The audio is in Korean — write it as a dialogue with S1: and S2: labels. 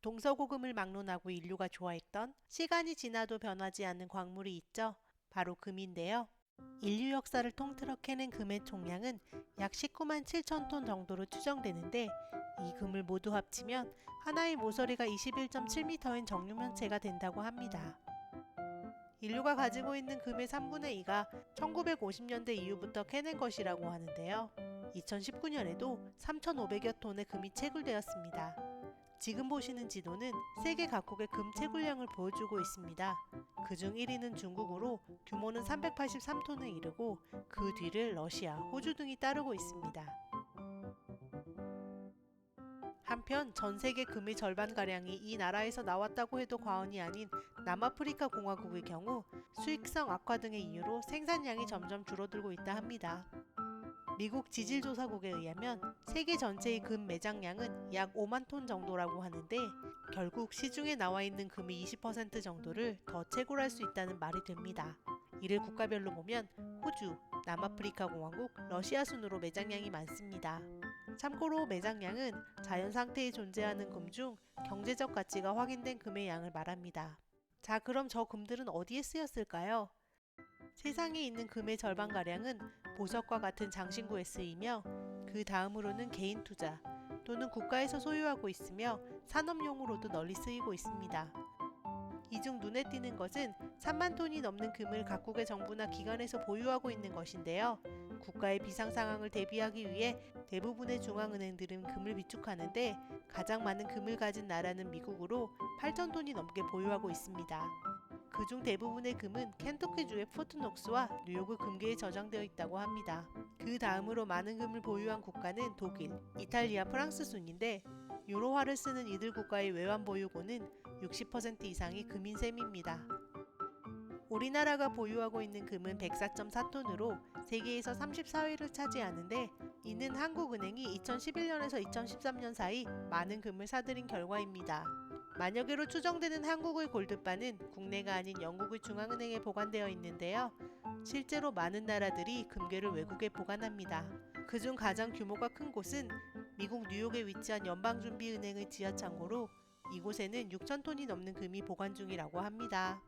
S1: 동서고금을 막론하고 인류가 좋아했던 시간이 지나도 변하지 않는 광물이 있죠. 바로 금인데요. 인류 역사를 통틀어 캐낸 금의 총량은 약 19만 7천 톤 정도로 추정되는데 이 금을 모두 합치면 하나의 모서리가 21.7m인 정육면체가 된다고 합니다. 인류가 가지고 있는 금의 3분의 2가 1950년대 이후부터 캐낸 것이라고 하는데요. 2019년에도 3,500여 톤의 금이 채굴되었습니다. 지금 보시는 지도는 세계 각국의 금 채굴량을 보여주고 있습니다. 그중 1위는 중국으로 규모는 383톤에 이르고 그 뒤를 러시아, 호주 등이 따르고 있습니다. 한편 전 세계 금의 절반가량이 이 나라에서 나왔다고 해도 과언이 아닌 남아프리카 공화국의 경우 수익성 악화 등의 이유로 생산량이 점점 줄어들고 있다 합니다. 미국 지질조사국에 의하면 세계 전체의 금 매장량은 약 5만 톤 정도라고 하는데 결국 시중에 나와 있는 금의 20% 정도를 더 채굴할 수 있다는 말이 됩니다. 이를 국가별로 보면 호주, 남아프리카 공화국, 러시아 순으로 매장량이 많습니다. 참고로 매장량은 자연 상태에 존재하는 금 중 경제적 가치가 확인된 금의 양을 말합니다. 자, 그럼 저 금들은 어디에 쓰였을까요? 세상에 있는 금의 절반가량은 보석과 같은 장신구에 쓰이며 그 다음으로는 개인 투자 또는 국가에서 소유하고 있으며 산업용으로도 널리 쓰이고 있습니다. 이 중 눈에 띄는 것은 3만 톤이 넘는 금을 각국의 정부나 기관에서 보유하고 있는 것인데요. 국가의 비상 상황을 대비하기 위해 대부분의 중앙은행들은 금을 비축하는데 가장 많은 금을 가진 나라는 미국으로 8천 톤이 넘게 보유하고 있습니다. 그중 대부분의 금은 켄터키주의 포트녹스와 뉴욕의 금괴에 저장되어 있다고 합니다. 그 다음으로 많은 금을 보유한 국가는 독일, 이탈리아, 프랑스 순인데 유로화를 쓰는 이들 국가의 외환 보유고는 60% 이상이 금인 셈입니다. 우리나라가 보유하고 있는 금은 104.4톤으로 세계에서 34위를 차지하는데 이는 한국은행이 2011년에서 2013년 사이 많은 금을 사들인 결과입니다. 만여개로 추정되는 한국의 골드바는 국내가 아닌 영국의 중앙은행에 보관되어 있는데요. 실제로 많은 나라들이 금괴를 외국에 보관합니다. 그중 가장 규모가 큰 곳은 미국 뉴욕에 위치한 연방준비은행의 지하창고로 이곳에는 6천 톤이 넘는 금이 보관 중이라고 합니다.